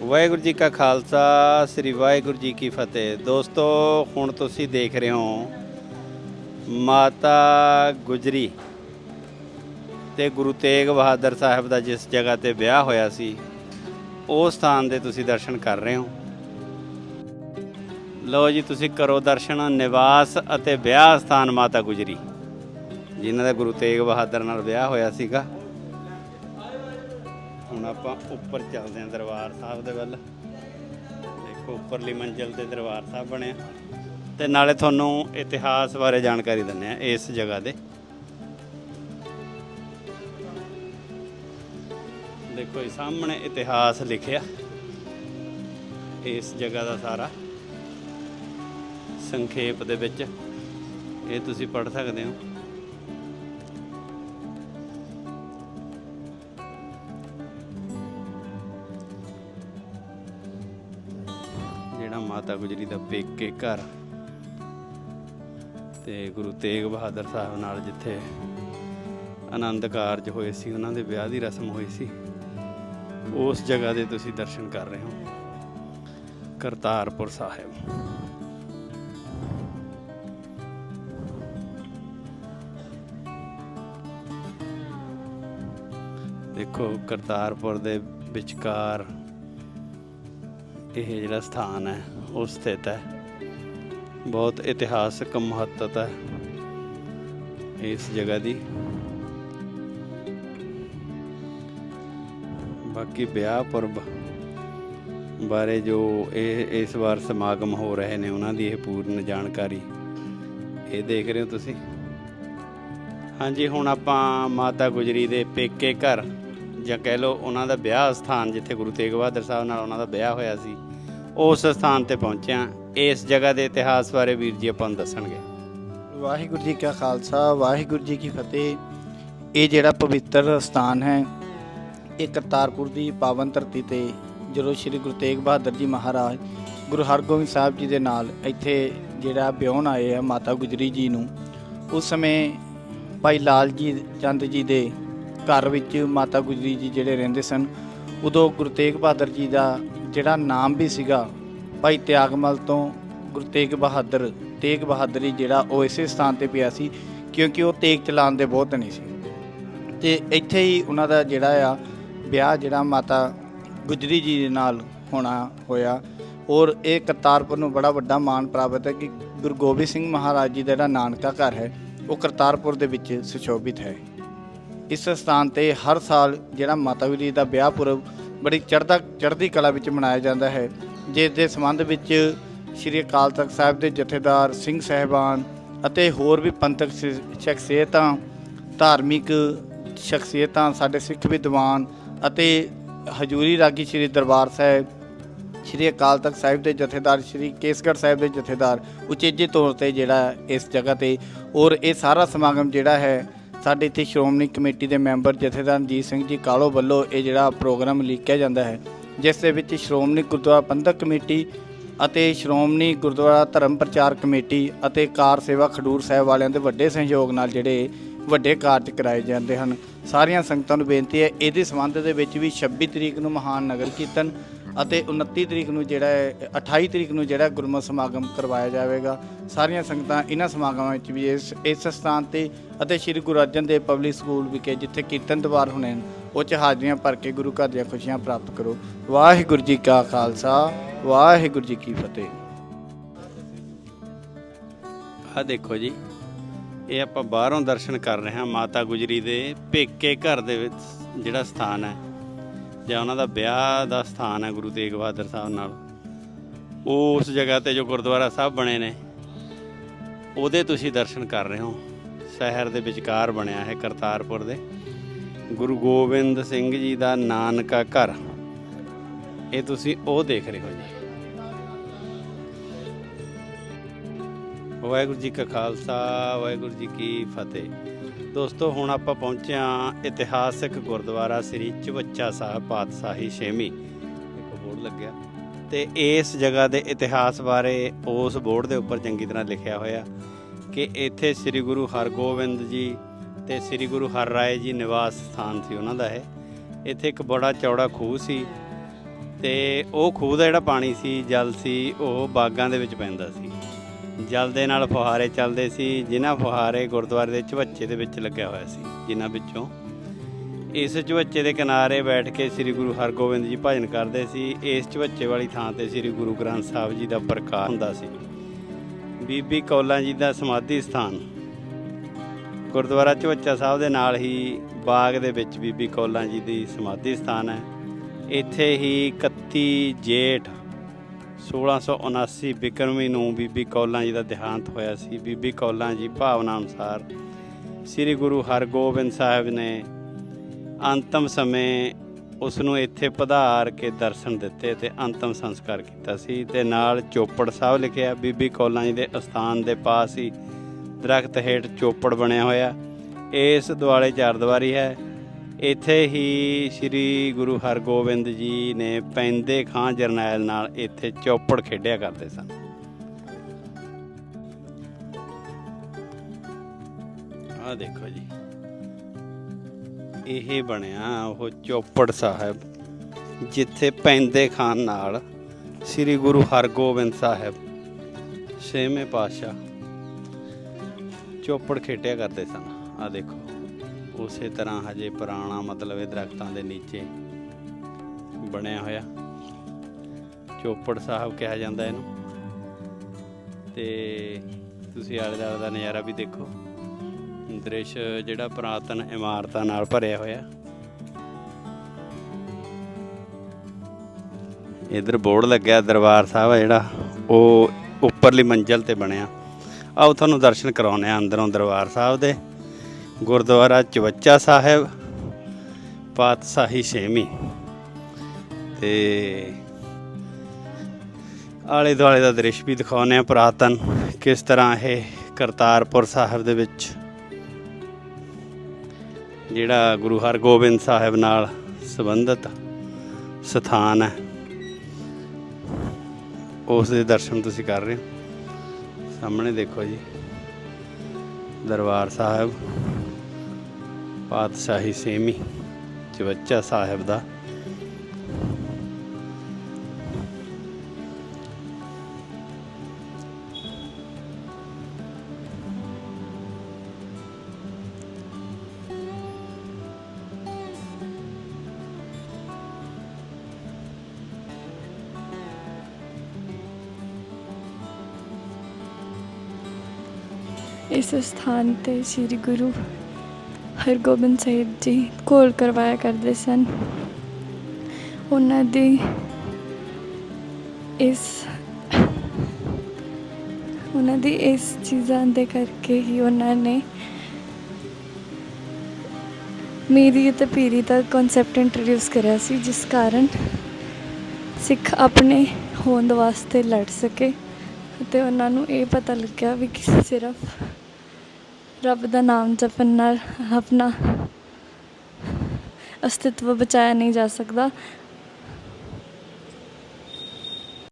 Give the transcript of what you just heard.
ਵਾਹਿਗੁਰੂ ਜੀ ਕਾ ਖਾਲਸਾ, ਸ੍ਰੀ ਵਾਹਿਗੁਰੂ ਜੀ ਕੀ ਫਤਿਹ। ਦੋਸਤੋ, ਹੁਣ ਤੁਸੀਂ ਦੇਖ ਰਹੇ ਹੋ ਮਾਤਾ ਗੁਜਰੀ ਤੇ ਗੁਰੂ ਤੇਗ ਬਹਾਦਰ ਸਾਹਿਬ ਦਾ ਜਿਸ ਜਗ੍ਹਾ ਤੇ ਵਿਆਹ ਹੋਇਆ ਸੀ ਉਸ ਸਥਾਨ ਦੇ ਤੁਸੀਂ ਦਰਸ਼ਨ ਕਰ ਰਹੇ ਹੋ। ਲੋ ਜੀ, ਤੁਸੀਂ ਕਰੋ ਦਰਸ਼ਨ, ਨਿਵਾਸ ਅਤੇ ਵਿਆਹ ਸਥਾਨ ਮਾਤਾ ਗੁਜਰੀ। ਜਿਨ੍ਹਾਂ ਦਾ ਗੁਰੂ ਤੇਗ ਬਹਾਦਰ ਨਾਲ ਵਿਆਹ ਹੋਇਆ ਸੀਗਾ। ਹੁਣ ਆਪਾਂ ਉੱਪਰ ਚੱਲਦੇ ਹਾਂ ਦਰਬਾਰ ਸਾਹਿਬ ਦੇ ਵੱਲ। ਦੇਖੋ, ਉੱਪਰਲੀ ਮੰਜ਼ਿਲ ਤੇ ਦਰਬਾਰ ਸਾਹਿਬ ਬਣਿਆ। ਤੇ ਨਾਲੇ ਤੁਹਾਨੂੰ ਇਤਿਹਾਸ ਬਾਰੇ ਜਾਣਕਾਰੀ ਦਿੰਦੇ ਆ ਇਸ ਜਗ੍ਹਾ ਦੇ। ਦੇਖੋ, ਇਹ ਸਾਹਮਣੇ ਇਤਿਹਾਸ ਲਿਖਿਆ। ਇਸ ਜਗ੍ਹਾ ਦਾ ਸਾਰਾ ਸੰਖੇਪ ਦੇ ਵਿੱਚ ਇਹ ਤੁਸੀਂ ਪੜ੍ਹ ਸਕਦੇ ਹੋ। ਮਾਤਾ ਗੁਜਰੀ ਦਾ ਪੇਕੇ ਘਰ। ਤੇ ਗੁਰੂ ਤੇਗ ਬਹਾਦਰ ਸਾਹਿਬ ਨਾਲ ਜਿੱਥੇ ਆਨੰਦ ਕਾਰਜ ਹੋਏ ਸੀ, ਉਹਨਾਂ ਦੇ ਵਿਆਹ ਦੀ ਰਸਮ ਹੋਈ ਸੀ, ਉਸ ਜਗ੍ਹਾ ਦੇ ਤੁਸੀਂ ਦਰਸ਼ਨ ਕਰ ਰਹੇ ਹੋ, ਕਰਤਾਰਪੁਰ ਸਾਹਿਬ। ਦੇਖੋ ਕਰਤਾਰਪੁਰ ਦੇ ਵਿਚਕਾਰ ਇਹ ਜਿਹੜਾ ਸਥਾਨ ਹੈ, ਉਹ ਸਥਿਤ ਹੈ। ਬਹੁਤ ਇਤਿਹਾਸਕ ਮਹੱਤਤਾ ਹੈ ਇਸ ਜਗ੍ਹਾ ਦੀ। ਬਾਕੀ ਵਿਆਹ ਪੁਰਬ ਬਾਰੇ ਜੋ ਇਹ, ਇਸ ਵਾਰ ਸਮਾਗਮ ਹੋ ਰਹੇ ਨੇ, ਉਹਨਾਂ ਦੀ ਇਹ ਪੂਰਨ ਜਾਣਕਾਰੀ ਇਹ ਦੇਖ ਰਹੇ ਹੋ ਤੁਸੀਂ? ਹਾਂਜੀ, ਹੁਣ ਆਪਾਂ ਮਾਤਾ ਗੁਜਰੀ ਦੇ ਪੇਕੇ ਘਰ ਜਾਂ ਕਹਿ ਲਓ ਉਹਨਾਂ ਦਾ ਵਿਆਹ ਸਥਾਨ ਜਿੱਥੇ ਗੁਰੂ ਤੇਗ ਬਹਾਦਰ ਸਾਹਿਬ ਨਾਲ ਉਹਨਾਂ ਦਾ ਵਿਆਹ ਹੋਇਆ ਸੀ, ਉਸ ਸਥਾਨ ਤੇ ਪਹੁੰਚਿਆ, ਇਸ ਜਗ੍ਹਾ ਦੇ ਇਤਿਹਾਸ ਬਾਰੇ ਵੀਰ ਜੀ ਆਪਾਂ ਨੂੰ ਦੱਸਣਗੇ। ਵਾਹਿਗੁਰੂ ਜੀ ਕਾ ਖਾਲਸਾ, ਵਾਹਿਗੁਰੂ ਜੀ ਕੀ ਫਤਿਹ। ਇਹ ਜਿਹੜਾ ਪਵਿੱਤਰ ਸਥਾਨ ਹੈ, ਇਹ ਕਰਤਾਰਪੁਰ ਦੀ ਪਾਵਨ ਧਰਤੀ ਤੇ, ਜਦੋਂ ਸ੍ਰੀ ਗੁਰੂ ਤੇਗ ਬਹਾਦਰ ਜੀ ਮਹਾਰਾਜ ਗੁਰੂ ਹਰਗੋਬਿੰਦ ਸਾਹਿਬ ਜੀ ਦੇ ਨਾਲ ਇੱਥੇ ਜਿਹੜਾ ਵਿਆਹਣ ਆਏ ਆ, ਮਾਤਾ ਗੁਜਰੀ ਜੀ ਨੂੰ, ਉਸ ਸਮੇਂ ਭਾਈ ਲਾਲ ਜੀ ਚੰਦ ਜੀ ਦੇ ਘਰ ਵਿੱਚ ਮਾਤਾ ਗੁਜਰੀ ਜੀ ਜਿਹੜੇ ਰਹਿੰਦੇ ਸਨ, ਉਦੋਂ ਗੁਰੂ ਤੇਗ ਬਹਾਦਰ ਜੀ ਦਾ ਜਿਹੜਾ ਨਾਮ ਵੀ ਸੀਗਾ, ਭਾਈ ਤਿਆਗਮਲ ਤੋਂ ਗੁਰੂ ਤੇਗ ਬਹਾਦਰ, ਤੇਗ ਬਹਾਦਰੀ ਜਿਹੜਾ ਉਹ ਇਸੇ ਸਥਾਨ ਤੇ ਪਿਆ ਸੀ, ਕਿਉਂਕਿ ਉਹ ਤੇਗ ਚਲਾਉਣ ਦੇ ਬਹੁਤ ਨਹੀਂ ਸੀ। ਤੇ ਇੱਥੇ ਹੀ ਉਹਨਾਂ ਦਾ ਜਿਹੜਾ ਆ, ਵਿਆਹ ਜਿਹੜਾ ਮਾਤਾ ਗੁਜਰੀ ਜੀ ਦੇ ਨਾਲ ਹੋਣਾ ਹੋਇਆ। ਔਰ ਇਹ ਕਰਤਾਰਪੁਰ ਨੂੰ ਬੜਾ ਵੱਡਾ ਮਾਣ ਪ੍ਰਾਪਤ ਹੈ ਕਿ ਗੁਰੂ ਗੋਬਿੰਦ ਸਿੰਘ ਮਹਾਰਾਜ ਜੀ ਦਾ ਜਿਹੜਾ ਨਾਨਕਾ ਘਰ ਹੈ, ਉਹ ਕਰਤਾਰਪੁਰ ਦੇ ਵਿੱਚ ਸੁਸ਼ੋਭਿਤ ਹੈ। ਇਸ ਸਥਾਨ ਤੇ ਹਰ ਸਾਲ ਜਿਹੜਾ ਮਾਤਾ ਵੀਰੀ ਦਾ ਵਿਆਹ ਪੁਰਬ ਬੜੀ ਚੜ੍ਹਦਾ ਚੜ੍ਹਦੀ ਕਲਾ ਵਿੱਚ ਮਨਾਇਆ ਜਾਂਦਾ ਹੈ। ਜਿਸ ਦੇ ਸੰਬੰਧ ਵਿੱਚ ਸ਼੍ਰੀ ਅਕਾਲ ਤਖਤ ਸਾਹਿਬ ਦੇ ਜਥੇਦਾਰ ਸਿੰਘ ਸਹਿਬਾਨ ਅਤੇ ਹੋਰ ਵੀ ਪੰਥਕ ਸ਼- ਸ਼ਖਸੀਅਤਾਂ, ਧਾਰਮਿਕ ਸ਼ਖਸੀਅਤਾਂ, ਸਾਡੇ ਸਿੱਖ ਵਿਦਵਾਨ ਅਤੇ ਹਜੂਰੀ ਰਾਗੀ ਸ਼੍ਰੀ ਦਰਬਾਰ ਸਾਹਿਬ, ਸ਼੍ਰੀ ਅਕਾਲ ਤਖਤ ਸਾਹਿਬ ਦੇ ਜਥੇਦਾਰ, ਸ਼੍ਰੀ ਕੇਸਗੜ੍ਹ ਸਾਹਿਬ ਦੇ ਜਥੇਦਾਰ, ਉਚੇਜੇ ਤੌਰ ਤੇ ਜਿਹੜਾ ਇਸ ਜਗ੍ਹਾ ਤੇ ਔਰ ਇਹ ਸਾਰਾ ਸਮਾਗਮ ਜਿਹੜਾ ਹੈ ਸਾਡੇ ਇੱਥੇ ਸ਼੍ਰੋਮਣੀ ਕਮੇਟੀ ਦੇ ਮੈਂਬਰ ਜਥੇਦਾਰ ਰਣਜੀਤ ਸਿੰਘ ਜੀ ਕਾਲੋ ਵੱਲੋਂ ਇਹ ਜਿਹੜਾ ਪ੍ਰੋਗਰਾਮ ਲਿਖਿਆ ਜਾਂਦਾ ਹੈ, ਜਿਸ ਦੇ ਵਿੱਚ ਸ਼੍ਰੋਮਣੀ ਗੁਰਦੁਆਰਾ ਪ੍ਰਬੰਧਕ ਕਮੇਟੀ ਅਤੇ ਸ਼੍ਰੋਮਣੀ ਗੁਰਦੁਆਰਾ ਧਰਮ ਪ੍ਰਚਾਰ ਕਮੇਟੀ ਅਤੇ ਕਾਰ ਸੇਵਾ ਖਡੂਰ ਸਾਹਿਬ ਵਾਲਿਆਂ ਦੇ ਵੱਡੇ ਸਹਿਯੋਗ ਨਾਲ ਜਿਹੜੇ ਵੱਡੇ ਕਾਰਜ ਕਰਾਏ ਜਾਂਦੇ ਹਨ। ਸਾਰੀਆਂ ਸੰਗਤਾਂ ਨੂੰ ਬੇਨਤੀ ਹੈ, ਇਹਦੇ ਸੰਬੰਧ ਦੇ ਵਿੱਚ ਵੀ 26 ਤਰੀਕ ਨੂੰ ਮਹਾਨ ਨਗਰ ਕੀਰਤਨ ਅਤੇ 29 ਤਰੀਕ ਨੂੰ ਜਿਹੜਾ ਹੈ 28 ਤਰੀਕ ਨੂੰ ਜਿਹੜਾ ਗੁਰਮਤਿ ਸਮਾਗਮ ਕਰਵਾਇਆ ਜਾਵੇਗਾ। ਸਾਰੀਆਂ ਸੰਗਤਾਂ ਇਹਨਾਂ ਸਮਾਗਮਾਂ ਵਿੱਚ ਵੀ ਇਸ ਇਸ ਸਥਾਨ ਤੇ ਅਤੇ ਸ੍ਰੀ ਗੁਰੂ ਅਰਜਨ ਦੇਵ ਪਬਲਿਕ ਸਕੂਲ ਵਿਖੇ ਜਿੱਥੇ ਕੀਰਤਨ ਦਵਾਰ ਹੋਣੇ ਹਨ, ਉਹ 'ਚ ਹਾਜ਼ਰੀਆਂ ਭਰ ਕੇ ਗੁਰੂ ਘਰ ਦੀਆਂ ਖੁਸ਼ੀਆਂ ਪ੍ਰਾਪਤ ਕਰੋ। ਵਾਹਿਗੁਰੂ ਜੀ ਕਾ ਖਾਲਸਾ, ਵਾਹਿਗੁਰੂ ਜੀ ਕੀ ਫਤਿਹ। ਆ ਦੇਖੋ ਜੀ, ਇਹ ਆਪਾਂ ਬਾਹਰੋਂ ਦਰਸ਼ਨ ਕਰ ਰਹੇ ਹਾਂ ਮਾਤਾ ਗੁਜਰੀ ਦੇ ਪੇਕੇ ਘਰ ਦੇ ਵਿੱਚ ਜਿਹੜਾ ਸਥਾਨ ਹੈ। ਜਾਂ ਉਹਨਾਂ ਦਾ ਵਿਆਹ ਦਾ ਸਥਾਨ ਹੈ ਗੁਰੂ ਤੇਗ ਬਹਾਦਰ ਸਾਹਿਬ ਨਾਲ ਉਸ ਜਗ੍ਹਾ ਤੇ ਜੋ ਗੁਰਦੁਆਰਾ ਸਾਹਿਬ ਬਣੇ ਨੇ, ਉਹਦੇ ਤੁਸੀਂ ਦਰਸ਼ਨ ਕਰ ਰਹੇ ਹੋ। ਸ਼ਹਿਰ ਦੇ ਵਿਚਕਾਰ ਬਣਿਆ ਹੈ ਕਰਤਾਰਪੁਰ ਦੇ। ਗੁਰੂ ਗੋਬਿੰਦ ਸਿੰਘ ਜੀ ਦਾ ਨਾਨਕਾ ਘਰ। ਇਹ ਤੁਸੀਂ ਉਹ ਦੇਖ ਰਹੇ ਹੋ ਜੀ। ਵਾਹਿਗੁਰੂ ਜੀ ਕਾ ਖਾਲਸਾ, ਵਾਹਿਗੁਰੂ ਜੀ ਕੀ ਫਤਿਹ। ਦੋਸਤੋ, ਹੁਣ ਆਪਾਂ ਪਹੁੰਚੇ ਹਾਂ ਇਤਿਹਾਸਕ ਗੁਰਦੁਆਰਾ ਸ੍ਰੀ ਚਵੱਚਾ ਸਾਹਿਬ ਪਾਤਸ਼ਾਹੀ ਛੇਵੀਂ। ਇੱਕ ਬੋਰਡ ਲੱਗਿਆ। ਤੇ ਇਸ ਜਗ੍ਹਾ ਦੇ ਇਤਿਹਾਸ ਬਾਰੇ ਉਸ ਬੋਰਡ ਦੇ ਉੱਪਰ ਚੰਗੀ ਤਰ੍ਹਾਂ ਲਿਖਿਆ ਹੋਇਆ ਕਿ ਇੱਥੇ ਸ੍ਰੀ ਗੁਰੂ ਹਰਗੋਬਿੰਦ ਜੀ ਤੇ ਸ੍ਰੀ ਗੁਰੂ ਹਰ ਰਾਏ ਜੀ ਨਿਵਾਸ ਸਥਾਨ ਸੀ ਉਹਨਾਂ ਦਾ ਇਹ। ਇੱਥੇ ਇੱਕ ਬੜਾ ਚੌੜਾ ਖੂਹ ਸੀ ਤੇ ਉਹ ਖੂਹ ਦਾ ਜਿਹੜਾ ਪਾਣੀ ਸੀ, ਜਲ ਸੀ, ਉਹ ਬਾਗਾਂ ਦੇ ਵਿੱਚ ਪੈਂਦਾ ਸੀ। ਜਲ ਦੇ ਨਾਲ ਫੁਹਾਰੇ ਚੱਲਦੇ ਸੀ, ਜਿਨ੍ਹਾਂ ਫੁਹਾਰੇ ਗੁਰਦੁਆਰੇ ਦੇ ਝਵੱਚੇ ਦੇ ਵਿੱਚ ਲੱਗਿਆ ਹੋਇਆ ਸੀ, ਜਿਨ੍ਹਾਂ ਵਿੱਚੋਂ ਇਸ ਝਵੱਚੇ ਦੇ ਕਿਨਾਰੇ ਬੈਠ ਕੇ ਸ੍ਰੀ ਗੁਰੂ ਹਰਗੋਬਿੰਦ ਜੀ ਭਜਨ ਕਰਦੇ ਸੀ, ਇਸ ਝਵੱਚੇ ਵਾਲੀ ਥਾਂ ਤੇ ਸ੍ਰੀ ਗੁਰੂ ਗ੍ਰੰਥ ਸਾਹਿਬ ਜੀ ਦਾ ਪ੍ਰਕਾਸ਼ ਹੁੰਦਾ ਸੀ। ਬੀਬੀ ਕੌਲਾਂ ਜੀ ਦਾ ਸਮਾਧੀ ਸਥਾਨ, ਗੁਰਦੁਆਰਾ ਝਵੱਚਾ ਸਾਹਿਬ ਦੇ ਨਾਲ ਹੀ ਬਾਗ ਦੇ ਵਿੱਚ ਬੀਬੀ ਕੌਲਾਂ ਜੀ ਦੀ ਸਮਾਧੀ ਸਥਾਨ ਹੈ। ਇੱਥੇ ਹੀ 31 ਜੇਠ 1679 ਬਿਕਰਮੀ ਨੂੰ ਬੀਬੀ ਕੌਲਾਂ ਜੀ ਦਾ ਦੇਹਾਂਤ ਹੋਇਆ ਸੀ। ਬੀਬੀ ਕੌਲਾਂ ਜੀ ਭਾਵਨਾ ਅਨੁਸਾਰ ਸ੍ਰੀ ਗੁਰੂ ਹਰਗੋਬਿੰਦ ਸਾਹਿਬ ਨੇ ਅੰਤਮ ਸਮੇਂ ਉਸ ਨੂੰ ਇੱਥੇ ਪਧਾਰ ਕੇ ਦਰਸ਼ਨ ਦਿੱਤੇ ਤੇ ਅੰਤਮ ਸੰਸਕਾਰ ਕੀਤਾ ਸੀ ਤੇ ਨਾਲ ਚੋਪੜ ਸਾਹਿਬ ਲਿਖਿਆ, ਬੀਬੀ ਕੌਲਾਂ ਜੀ ਦੇ ਅਸਥਾਨ ਦੇ ਪਾਸ ਹੀ ਦਰਖਤ ਹੇਠ ਚੋਪੜ ਬਣਿਆ ਹੋਇਆ। ਇਸ ਦੁਆਲੇ ਚਾਰ ਦੀਵਾਰੀ ਹੈ। ਇੱਥੇ ਹੀ ਸ੍ਰੀ ਗੁਰੂ ਹਰਗੋਬਿੰਦ ਜੀ ਨੇ ਪੈਂਦੇ ਖਾਂ ਜਰਨੈਲ ਨਾਲ ਇੱਥੇ ਚੌਪੜ ਖੇਡਿਆ ਕਰਦੇ ਸਨ। ਆਹ ਦੇਖੋ ਜੀ। ਇਹ ਬਣਿਆ ਉਹ ਚੌਪੜ ਸਾਹਿਬ, ਜਿੱਥੇ ਪੈਂਦੇ ਖਾਨ ਨਾਲ ਸ੍ਰੀ ਗੁਰੂ ਹਰਗੋਬਿੰਦ ਸਾਹਿਬ, ਛੇਵੇਂ ਪਾਤਸ਼ਾਹ ਚੌਪੜ ਖੇਡਿਆ ਕਰਦੇ ਸਨ। ਆ ਦੇਖੋ। ਉਸੇ ਤਰ੍ਹਾਂ ਹਜੇ ਪੁਰਾਣਾ ਮਤਲਬ ਇਹ ਦਰਖਤਾਂ ਦੇ ਨੀਚੇ ਬਣਿਆ ਹੋਇਆ। ਚੋਪੜ ਸਾਹਿਬ ਕਿਹਾ ਜਾਂਦਾ ਇਹਨੂੰ। ਤੇ ਤੁਸੀਂ ਆਲੇ ਦੁਆਲੇ ਦਾ ਨਜ਼ਾਰਾ ਵੀ ਦੇਖੋ। ਦ੍ਰਿਸ਼ ਜਿਹੜਾ ਪੁਰਾਤਨ ਇਮਾਰਤਾਂ ਨਾਲ ਭਰਿਆ ਹੋਇਆ। ਇਧਰ ਬੋਰਡ ਲੱਗਿਆ ਦਰਬਾਰ ਸਾਹਿਬ ਆ ਜਿਹੜਾ, ਉਹ ਉੱਪਰਲੀ ਮੰਜ਼ਲ ਤੇ ਬਣਿਆ। ਆਓ ਤੁਹਾਨੂੰ ਦਰਸ਼ਨ ਕਰਾਉਨੇ ਆ ਅੰਦਰੋਂ ਦਰਬਾਰ ਸਾਹਿਬ ਦੇ। ਗੁਰਦੁਆਰਾ ਚਵੱਚਾ ਸਾਹਿਬ, ਪਾਤਸ਼ਾਹੀ ਛੇਵੀਂ। ਤੇ ਆਲੇ ਦੁਆਲੇ ਦਾ ਦ੍ਰਿਸ਼ ਵੀ ਦਿਖਾਉਨੇ ਆ ਪੁਰਾਤਨ, ਕਿਸ ਤਰ੍ਹਾਂ ਇਹ ਕਰਤਾਰਪੁਰ ਸਾਹਿਬ ਦੇ ਵਿੱਚ ਜਿਹੜਾ ਗੁਰੂ ਹਰਗੋਬਿੰਦ ਸਾਹਿਬ ਨਾਲ ਸੰਬੰਧਿਤ ਸਥਾਨ ਹੈ। ਉਸ ਦੇ ਦਰਸ਼ਨ ਤੁਸੀਂ ਕਰ ਰਹੇ ਹੋ। ਸਾਹਮਣੇ ਦੇਖੋ ਜੀ, ਦਰਬਾਰ ਸਾਹਿਬ। ਪਾਤਸ਼ਾਹੀ ਸੇਮੀ ਚਵੱਚਾ ਸਾਹਿਬ ਦਾ। ਇਸ ਸਥਾਨ ਤੇ ਸ੍ਰੀ ਗੁਰੂ ਹਰਗੋਬਿੰਦ ਸਾਹਿਬ ਜੀ ਘੋਲ ਕਰਵਾਇਆ ਕਰਦੇ ਸਨ। ਉਹਨਾਂ ਦੀ ਇਸ ਉਹਨਾਂ ਦੀ ਇਸ ਚੀਜ਼ਾਂ ਦੇ ਕਰਕੇ ਹੀ ਉਹਨਾਂ ਨੇ ਮੇਰੀ ਅਤੇ ਪੀਰੀ ਦਾ ਕਨਸੈਪਟ ਇੰਟਰੋਡਿਊਸ ਕਰਿਆ ਸੀ, ਜਿਸ ਕਾਰਨ ਸਿੱਖ ਆਪਣੇ ਹੋਂਦ ਵਾਸਤੇ ਲੜ ਸਕੇ ਅਤੇ ਉਹਨਾਂ ਨੂੰ ਇਹ ਪਤਾ ਲੱਗਿਆ ਵੀ ਕਿ ਸਿਰਫ ਰੱਬ ਦਾ ਨਾਮ ਜਪਣ ਨਾਲ ਆਪਣਾ ਅਸਤਿਤਵ ਬਚਾਇਆ ਨਹੀਂ ਜਾ ਸਕਦਾ।